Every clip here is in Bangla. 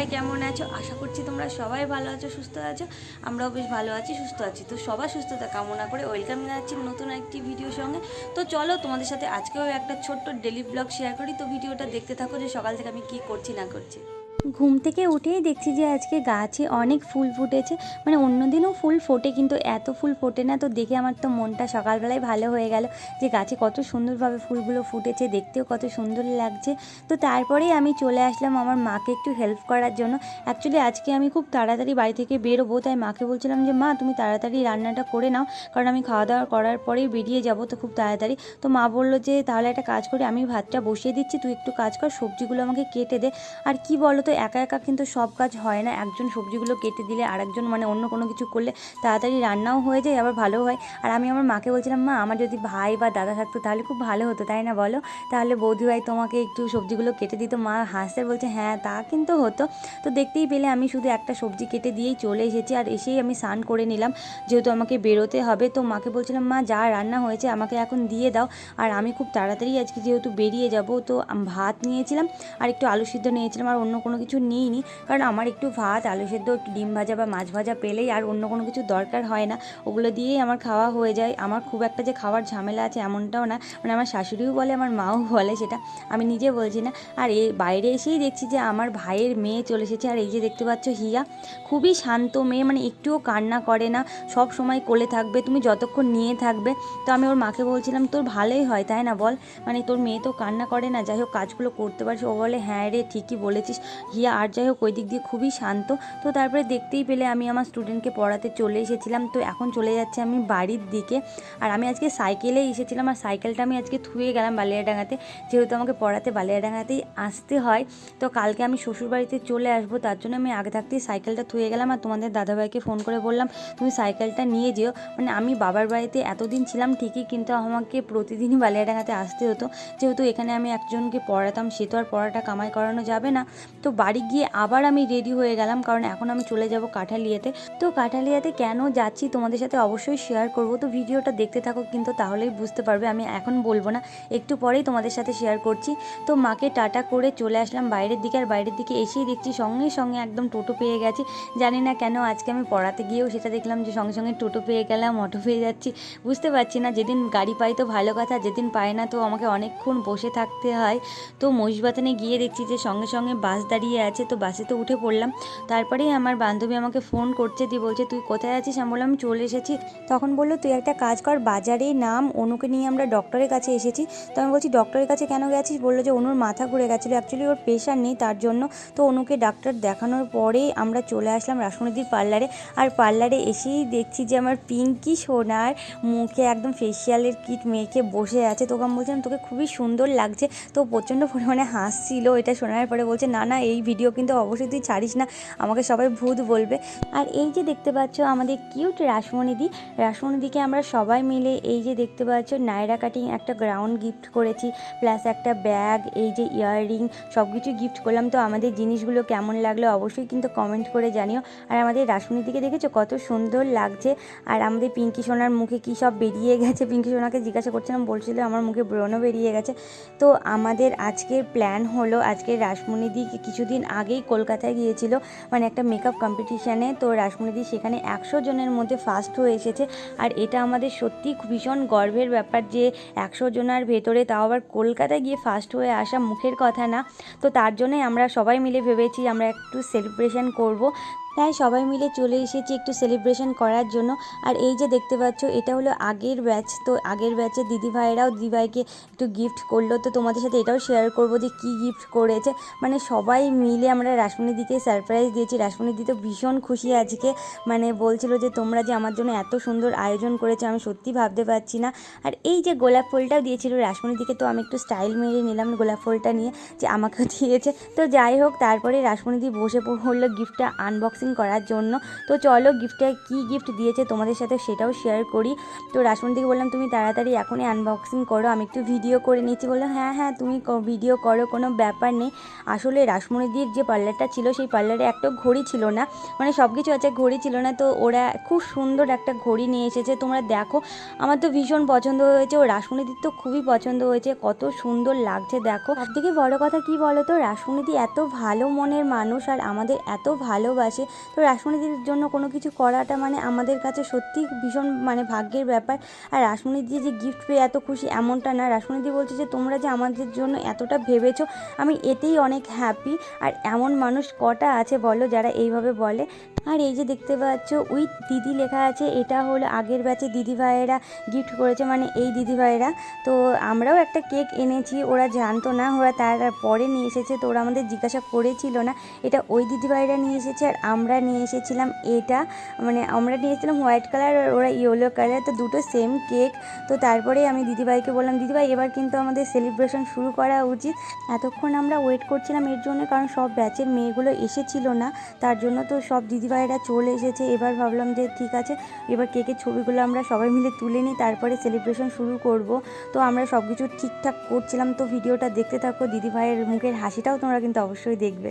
সবাই কেমন আছো? আশা করছি তোমরা সবাই ভালো আছো, সুস্থ আছো। আমরাও বেশ ভালো আছি, সুস্থ আছি। তো সবার সুস্থতা কামনা করে ওয়েলকাম জানাচ্ছি নতুন একটি ভিডিও সঙ্গে। তো চলো তোমাদের সাথে আজকেও একটা ছোট্ট ডেলি ব্লগ শেয়ার করি। তো ভিডিওটা দেখতে থাকো যে সকাল থেকে আমি কী করছি, না করছি। ঘুম থেকে উঠেই দেখছি যে আজকে গাছে অনেক ফুল ফুটেছে। মানে অন্যদিনও ফুল ফোটে কিন্তু এত ফুল ফোটে না, তো দেখে আমার তো মনটা সকালবেলায় ভালো হয়ে গেল যে গাছে কত সুন্দরভাবে ফুলগুলো ফুটেছে, দেখতেও কত সুন্দর লাগছে। তো তারপরেই আমি চলে আসলাম আমার মাকে একটু হেল্প করার জন্য। অ্যাকচুয়ালি আজকে আমি খুব তাড়াতাড়ি বাড়ি থেকে বেরোবো, তাই মাকে বলছিলাম যে, মা, তুমি তাড়াতাড়ি রান্নাটা করে নাও, কারণ আমি খাওয়া দাওয়া করার পরেই বেরিয়ে যাব, তো খুব তাড়াতাড়ি। তো মা বলল যে, তাহলে একটা কাজ করি, আমি ভাতটা বসিয়ে দিচ্ছি, তুই একটু কাজ কর, সবজিগুলো আমাকে কেটে দে। আর কি বলো তো একা একা কিন্তু সব কাজ হয় না। একজন সবজিগুলো কেটে দিলে আরেকজন মানে অন্য কোনো কিছু করলে তাড়াতাড়ি রান্নাও হয়ে যায়, আবার ভালো হয়। আর আমি আমার মাকে বলছিলাম, মা, আমার যদি ভাই বা দাদা থাকতো তাহলে খুব ভালো হতো, তাই না বলো? তাহলে বৌদি ভাই তোমাকে একটু সবজিগুলো কেটে দিত, মা হাসতে বলছে হ্যাঁ তা কিন্তু হতো। তো দেখতেই পেলে আমি শুধু একটা সবজি কেটে দিয়েই চলে এসেছি, আর এসেই আমি স্নান করে নিলাম। যেহেতু আমাকে বেরোতে হবে, তো মাকে বলছিলাম, মা, যা রান্না হয়েছে আমাকে এখন দিয়ে দাও। আর আমি খুব তাড়াতাড়ি আজকে যেহেতু বেরিয়ে যাব, তো ভাত নিয়েছিলাম, আর একটু আলু সিদ্ধ নিয়েছিলাম, আর অন্য কোনো কিছু নিইনি, কারণ আমার একটু ভাত, আলু সেদ্ধ, একটু ডিম ভাজা বা মাছ ভাজা পেলেই আর অন্য কোনো কিছু দরকার হয় না। ওগুলো দিয়েই আমার খাওয়া হয়ে যায়। আমার খুব একটা যে খাওয়ার ঝামেলা আছে এমনটাও না। মানে আমার শাশুড়িও বলে, আমার মাও বলে সেটা। আমি নিজে বলছি না। আর এই বাইরে এসেই দেখছি যে আমার ভাইয়ের মেয়ে চলে এসেছে। আর এই যে দেখতে পাচ্ছ হিয়া, খুবই শান্ত মেয়ে মানে একটুও কান্না করে না। সব সময় কোলে থাকবে, তুমি যতক্ষণ নিয়ে থাকবে। তো আমি ওর মাকে বলছিলাম, তোর ভালোই হয়, তাই না বল? মানে তোর মেয়ে তো কান্না করে না। যাই হোক, কাজগুলো করতে পারছিস ও বলে হ্যাঁ রে, ঠিকই বলেছিস। হিয়া আর যাই হোক ওই দিক দিয়ে খুবই শান্ত। তো তারপরে দেখতেই পেলে আমি আমার স্টুডেন্টকে পড়াতে চলে এসেছিলাম। তো এখন চলে যাচ্ছে আমি বাড়ির দিকে। আর আমি আজকে সাইকেলেই এসেছিলাম আর সাইকেলটা আমি আজকে থুয়ে গেলাম বালিয়াডাঙ্গাতে। যেহেতু আমাকে পড়াতে বালিয়াডাঙ্গাতেই আসতে হয়, তো কালকে আমি শ্বশুরবাড়িতে চলে আসব। তার জন্য আমি আগে থাকতেই সাইকেলটা থুয়ে গেলাম আর তোমাদের দাদাভাইকে ফোন করে বললাম, তুমি সাইকেলটা নিয়ে যেও। মানে আমি বাবার বাড়িতে এতদিন ছিলাম ঠিকই, কিন্তু আমাকে প্রতিদিনই বালিয়াডাঙ্গাতে আসতে হতো। যেহেতু এখানে আমি একজনকে পড়াতাম, সে তো আর পড়াটা কামাই করানো যাবে না। তো বাড়ি গিয়ে আবার আমি রেডি হয়ে গেলাম, কারণ এখন আমি চলে যাব কাঠালিয়াতে। তো কাঠালিয়াতে কেন যাচ্ছি তোমাদের সাথে অবশ্যই শেয়ার করব। তো ভিডিওটা দেখতে থাকো কিন্তু তাহলেই বুঝতে পারবে, আমি এখন বলব না। একটু পরেই তোমাদের সাথে শেয়ার করছি। তো মাকে টাটা করে চলে আসলাম বাইরের দিকে, আর বাইরের দিকে এসেই দেখছি সঙ্গে সঙ্গে একদম টোটো পেয়ে গেছি। জানি না কেন আজকে আমি পড়াতে গিয়েও সেটা দেখলাম যে সঙ্গে সঙ্গে টোটো পেয়ে গেলাম, অটো পেয়ে যাচ্ছি। বুঝতে পারছি না, যেদিন গাড়ি পাই তো ভালো কথা, যেদিন পাই না তো আমাকে অনেকক্ষণ বসে থাকতে হয়। তো মহিষবাতানে গিয়ে দেখছি যে সঙ্গে সঙ্গে বাস দাঁড়িয়ে আছে, তো বাসে তো উঠে পড়লাম। তারপরেই আমার বান্ধবী আমাকে ফোন করছে, দিয়ে বলছে, তুই কোথায় আছিস? আমি বললাম চলে এসেছি। তখন বলল, তুই একটা কাজ কর, বাজারে নাম অনুকে নিয়ে আমরা ডক্টরের কাছে এসেছি। তো আমি বলছি ডক্টরের কাছে কেন গেছিস? বলল যে, অনুর মাথা ঘুরে গেছিল। অ্যাকচুয়ালি ওর প্রেশার নেই তার জন্য। তো অনুকে ডাক্তার দেখানোর পরেই আমরা চলে আসলাম রাসমণিদির পার্লারে আর পার্লারে এসেই দেখছি যে, আমার পিঙ্কি সোনার মুখে একদম ফেসিয়ালের কিট মেখে বসে আছে। তোকে আমি বলছিলাম, তোকে খুবই সুন্দর লাগছে। তো প্রচণ্ড পরিমাণে হাসছিল, এটা শোনার পরে বলছে, না না এই ভিডিও কিন্তু অবশ্যই তুই ছাড়িস না। আমাকে সবাই ভূত বলবে। আর এই যে দেখতে পাচ্ছ আমাদের কিউট রাসমণিদি, রাসমণিদিকে আমরা সবাই মিলে এই যে দেখতে পাচ্ছ, নায়রা কাটিং একটা গ্রাউন্ড গিফট করেছি প্লাস একটা ব্যাগ এই যে ইয়াররিং সব কিছু গিফট করলাম। তো আমাদের জিনিসগুলো কেমন লাগল অবশ্যই কিন্তু কমেন্ট করে জানিও। আর আমাদের রাসমণিদিকে দেখেছ কত সুন্দর লাগছে। আর আমাদের পিঙ্কি সোনার মুখে কী সব বেরিয়ে গেছে? পিঙ্কি সোনাকে জিজ্ঞাসা করছিলাম, বলছিল আমার মুখে ব্রণও বেরিয়ে গেছে। তো আমাদের আজকের প্ল্যান হলো আজকে রাসমণিদি কিছুদিন আগেই কলকাতায় গিয়েছিল মানে একটা মেকআপ কম্পিটিশানে তো রাসমণিদি সেখানে একশো জনের মধ্যে ফার্স্ট হয়ে এসেছে। আর এটা আমাদের সত্যি ভীষণ গর্বের ব্যাপার যে একশো জনের ভেতরে তাও আবার কলকাতায় গিয়ে ফার্স্ট হয়ে আসা মুখের কথা না। তো তার জন্যই আমরা সবাই মিলে ভেবেছি আমরা একটু সেলিব্রেশন করব। তাই সবাই মিলে চলে এসেছি একটু সেলিব্রেশন করার জন্য। আর এই যে দেখতে পাচ্ছ, এটা হলো আগের ব্যাচ তো আগের ব্যাচে দিদি ভাইয়েরাও দিদিভাইকে একটু গিফট করল। তো তোমাদের সাথে এটাও শেয়ার করব যে কী গিফট করেছে। মানে সবাই মিলে আমরা রাসমণি দিকে সারপ্রাইজ দিয়েছি। রাসমণি তো ভীষণ খুশি আজকে। মানে বলছিল যে, তোমরা যে আমার জন্য এত সুন্দর আয়োজন করেছ, আমি সত্যি ভাবতে পারছি না। আর এই যে গোলাপ ফুলটাও দিয়েছিল রাসমণি দিকে তো আমি একটু স্টাইল মেরে নিলাম গোলাপ ফুলটা নিয়ে, যে আমাকেও দিয়েছে। তো যাই হোক, তারপরে রাসমণি দি বসে পড়ল গিফটটা আনবক্স আনবক্সিং করার জন্য। তো চলো গিফটটা কী গিফট দিয়েছে তোমাদের সাথে সেটাও শেয়ার করি। তো রাসমণিদিকে বললাম, তুমি তাড়াতাড়ি এখনই আনবক্সিং করো। আমি একটু ভিডিও করে নিচ্ছি। বলল হ্যাঁ হ্যাঁ তুমি ভিডিও করো, কোনো ব্যাপার নেই। আসলে রাসমণিদির যে পার্লারটা ছিল, সেই পার্লারে একটা ঘড়ি ছিল না। মানে সব কিছু আছে, ঘড়ি ছিল না। তো ওরা খুব সুন্দর একটা ঘড়ি নিয়ে এসেছে। তোমরা দেখো, আমার তো ভীষণ পছন্দ হয়েছে। ও রাসমণিদির তো খুবই পছন্দ হয়েছে। কত সুন্দর লাগছে, দেখো। সব থেকে বড় কথা কি বলো তো রাসমণিদি এত ভালো মনের মানুষ আর আমাদের এত ভালোবাসে। তো রাসমণিদির জন্য কোনো কিছু করাটা মানে আমাদের কাছে সত্যি ভীষণ মানে ভাগ্যের ব্যাপার। আর রাসমণিদি যে গিফট পেয়ে এত খুশি এমনটা না। রাসমণিদি বলছে যে, তোমরা যে আমাদের জন্য এতটা ভেবেছো, আমি এতেই অনেক হ্যাপি আর এমন মানুষ কটা আছে বলো যারা এইভাবে বলে? আর এই যে দেখতে পাচ্ছ উইথ দিদি লেখা আছে, এটা হলো আগের ব্যাচে দিদি ভাইয়েরা গিফট করেছে মানে এই দিদি ভাইয়েরা। তো আমরাও একটা কেক এনেছি, ওরা জানতো না, ওরা তার পরে নিয়ে এসেছে, তো ওরা আমাদের জিজ্ঞাসা করেছিল না, এটা ওই দিদি ভাইয়েরা নিয়ে এসেছে আর আমরা নিয়ে এসেছিলাম এটা। মানে আমরা নিয়ে এসেছিলাম হোয়াইট কালার আর ওরা ইয়েলো কালার তো দুটো সেম কেক তো তারপরে আমি দিদিভাইকে বললাম দিদিভাই এবার কিন্তু আমাদের সেলিব্রেশন শুরু করা উচিত। এতক্ষণ আমরা ওয়েট করছিলাম এর জন্য, কারণ সব ব্যাচের মেয়েগুলো এসেছিল না, তার জন্য তো সব দিদিভাইরা চলে এসেছে। এবার ভাবলাম যে ঠিক আছে, এবার কেকের ছবিগুলো আমরা সবাই মিলে তুলে নিই, তারপরে সেলিব্রেশন শুরু করব। তো আমরা সব কিছু ঠিকঠাক করছিলাম, তো ভিডিওটা দেখতে থাকো, দিদি ভাইয়ের মুখের হাসিটাও তোমরা কিন্তু অবশ্যই দেখবে।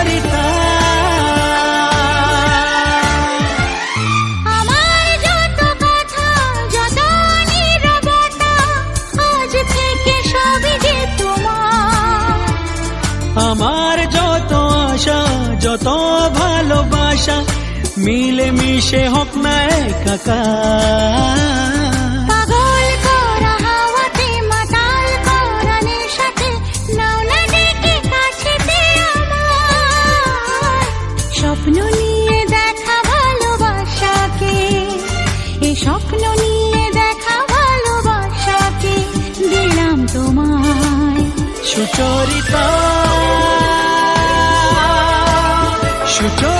মিলে মিশে হোক না আমার। স্বপ্ন নিয়ে দেখা ভালোবাসাকে স্বপ্ন নিয়ে দেখা ভালোবাসাকে দিলাম তোমায়। সুচরিতা সুচরিতা।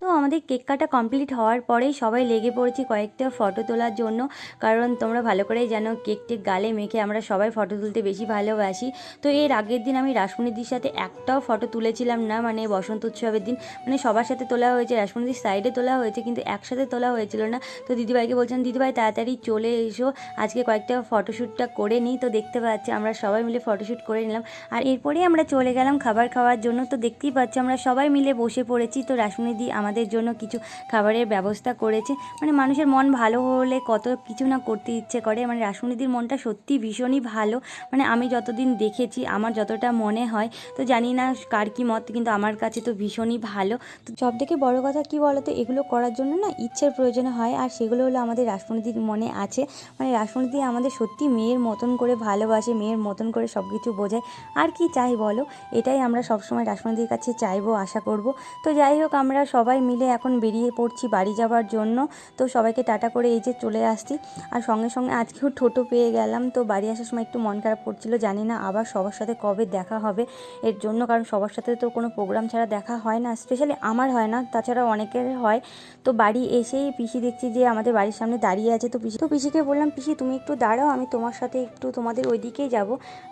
তো আমাদের কেক কাটা কমপ্লিট হওয়ার পরেই সবাই লেগে পড়েছি কয়েকটা ফটো তোলার জন্য। কারণ তোমরা ভালো করেই জানো, কেক টেক গালে মেখে আমরা সবাই ফটো তুলতে বেশি ভালোবাসি। তো এর আগের দিন আমি রাসমণিদির সাথে একটাও ফটো তুলেছিলাম না মানে বসন্ত উৎসবের দিন। মানে সবার সাথে তোলা হয়েছে, রাসমণিদির সাইডে তোলা হয়েছে, কিন্তু একসাথে তোলা হয়েছিল না। তো দিদিভাইকে বলছেন দিদিভাই, তাড়াতাড়ি চলে এসো। আজকে কয়েকটা ফটোশ্যুটটা করে নিই। তো দেখতে পাচ্ছি আমরা সবাই মিলে ফটোশ্যুট করে নিলাম। আর এরপরেই আমরা চলে গেলাম খাবার খাওয়ার জন্য। তো দেখতেই পাচ্ছি আমরা সবাই মিলে বসে পড়েছি। তো রাসমণিদি আমাদের জন্য কিছু খাবারের ব্যবস্থা করেছে। মানে মানুষের মন ভালো হলে কত কিছু না করতে ইচ্ছে করে। মানে রাসমণিদির মনটা সত্যি ভীষণই ভালো। মানে আমি যতদিন দেখেছি, আমার যতটা মনে হয়, তো জানি না কার কি মত, কিন্তু আমার কাছে তো ভীষণই ভালো। তো সব থেকে বড় কথা কি বলো তো এগুলো করার জন্য না ইচ্ছের প্রয়োজন হয়, আর সেগুলো হলো আমাদের রাসমণিদির মনে আছে। মানে রাসমণিদি আমাদের সত্যি মেয়ের মতন করে ভালোবাসে, মেয়ের মতন করে সব কিছু বোঝায়। আর কি চাই বলো? এটাই আমরা সবসময় রাসমণিদির কাছে চাইব, আশা করব। তো যাই হোক, আমরা সবাই মিলে এখন বেরিয়ে পড়ছি বাড়ি যাওয়ার জন্য। তো সবাইকে টাটা করে এই যে চলে আসছি। আর সঙ্গে সঙ্গে আজকেও ঠোঁটো পেয়ে গেলাম। তো বাড়ি আসার সময় একটু মন খারাপ করছিল, জানি না আবার সবার সাথে কবে দেখা হবে এর জন্য, কারণ সবার সাথে তো কোনো প্রোগ্রাম ছাড়া দেখা হয় না স্পেশালি আমার হয় না তাছাড়া অনেকের হয়। তো বাড়ি এসেই পিসি দেখছি যে আমাদের বাড়ির সামনে দাঁড়িয়ে আছে। তো পিসি, তো পিসিকে বললাম, পিসি, তুমি একটু দাঁড়াও, আমি তোমার সাথে একটু তোমাদের ওইদিকেই যাব।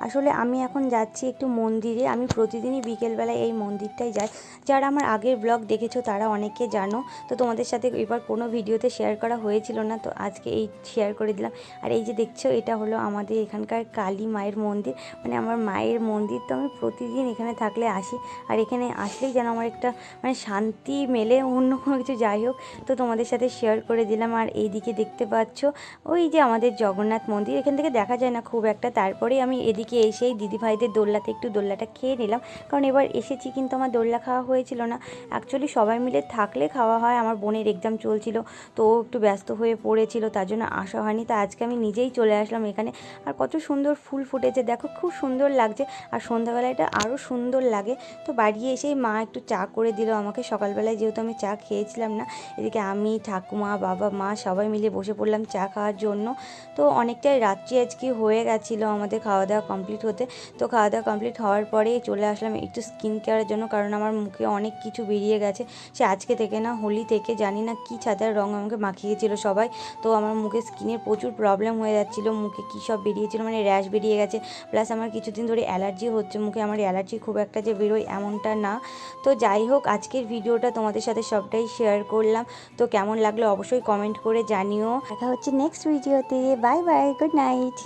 আসলে আমি এখন যাচ্ছি একটু মন্দিরে। আমি প্রতিদিনই বিকেলবেলায় এই মন্দিরটাই যাই। যারা আমার আগের ব্লগ দেখেছ, তারা অনেকে জানো। তো তোমাদের সাথে এবার কোনো ভিডিওতে শেয়ার করা হয়েছিল না, তো আজকে এই শেয়ার করে দিলাম। আর এই যে দেখছ, এটা হলো আমাদের এখানকার কালী মায়ের মন্দির। মানে আমার মায়ের মন্দির তো আমি প্রতিদিন এখানে থাকলে আসি। আর এখানে আসলেই যেন আমার একটা মানে শান্তি মেলে অন্য কোনো কিছু। যাই হোক, তো তোমাদের সাথে শেয়ার করে দিলাম। আর এইদিকে দেখতে পাচ্ছ, ওই যে আমাদের জগন্নাথ মন্দির। এখান থেকে দেখা যায় না খুব একটা। তারপরেই আমি এদিকে এসেই দিদিভাইদের দোল্লাতে একটু দোল্লাটা খেয়ে নিলাম। কারণ এবার এসেছি, কিন্তু আমার দোল্লা খাওয়া হয়েছিল না। অ্যাকচুয়ালি সবাই মিলে থাকলে খাওয়া হয়, আমার বোনের এক্সাম চলছিল, তো ও একটু ব্যস্ত হয়ে পড়েছিল, তার জন্য আসা হয়নি, তা আজকে আমি নিজেই চলে আসলাম এখানে, আর কত সুন্দর ফুল ফুটেছে, দেখো খুব সুন্দর লাগছে, আর সন্ধ্যাবেলা এটা আরও সুন্দর লাগে, তো বাড়ি এসেই মা একটু চা করে দিল আমাকে, সকালবেলায় যেহেতু আমি চা খেয়েছিলাম না, এদিকে আমি, ঠাকুমা, বাবা, মা সবাই মিলে বসে পড়লাম চা খাওয়ার জন্য, তো অনেকটাই রাত্রি আজকে হয়ে গেছিল আমাদের খাওয়া দাওয়া কমপ্লিট হতে, তো খাওয়া দাওয়া কমপ্লিট হওয়ার পরে চলে আসলাম একটু স্কিন কেয়ারের জন্য, কারণ আমার মুখে অনেক কিছু বেরিয়ে গেছে, সে আজকে থেকে না হোলি থেকে জানি না কী ছাতার রঙ আমাকে মাখিয়েছিল সবাই। তো আমার মুখে স্কিনের প্রচুর প্রবলেম হয়ে যাচ্ছিল, মুখে কী সব বেরিয়েছিল মানে র্যাশ বেরিয়ে গেছে। প্লাস আমার কিছুদিন ধরে অ্যালার্জি হচ্ছে, মুখে আমার অ্যালার্জি খুব একটা যে বেরোয় এমনটা না। তো যাই হোক, আজকের ভিডিওটা তোমাদের সাথে সবটাই শেয়ার করলাম। তো কেমন লাগল অবশ্যই কমেন্ট করে জানিও। দেখা হচ্ছে নেক্সট ভিডিওতে বাই বাই গুড নাইট